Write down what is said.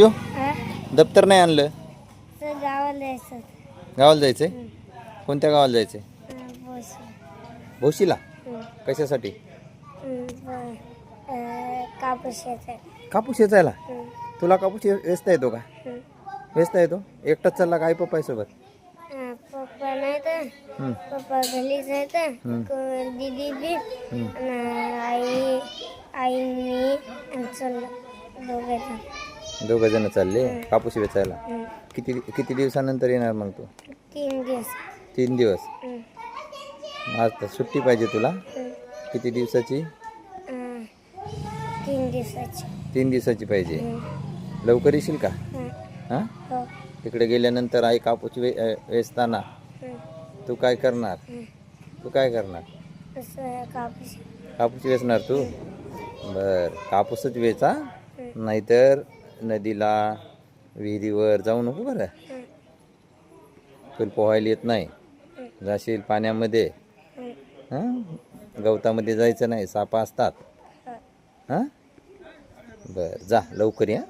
यो दप्तर नाही आणलं? गावाला जायचं गावाला जायचंय? कोणत्या गावाला जायचंय? भोशीला? कशासाठी? कापूस कापूस वेचायला हं, तुला कापूस वेचता येतो का. वेचता येतो? एकटाच चालला काय पप्पा सोबत? पप्पा नाही तर पप्पा घरीच आहेत. दीदी बी. आई आई मी चाललो दोघे दोघं जण चालले. कापूस वेचायला. किती किती दिवसानंतर येणार मग तू? तीन दिवस. तीन दिवस. आज तर सुट्टी पाहिजे तुला. किती दिवसाची? तीन दिवसाची. तीन दिवसाची पाहिजे. लवकर येशील का? हं. हां. तिकडे गेल्यानंतर आई कापूस वे वेचताना तू काय करणार. तू काय करणार? कापूस. कापूस वेचणार तू? बर. कापूसच वेचा. नाहीतर नदीला विहिरीवर जाऊ नको बरं. फुल पोहायला येत नाही. जाशील पाण्यामध्ये. हां? गवतामध्ये जायचं नाही सापा असतात. हां? बरं जा लवकर या.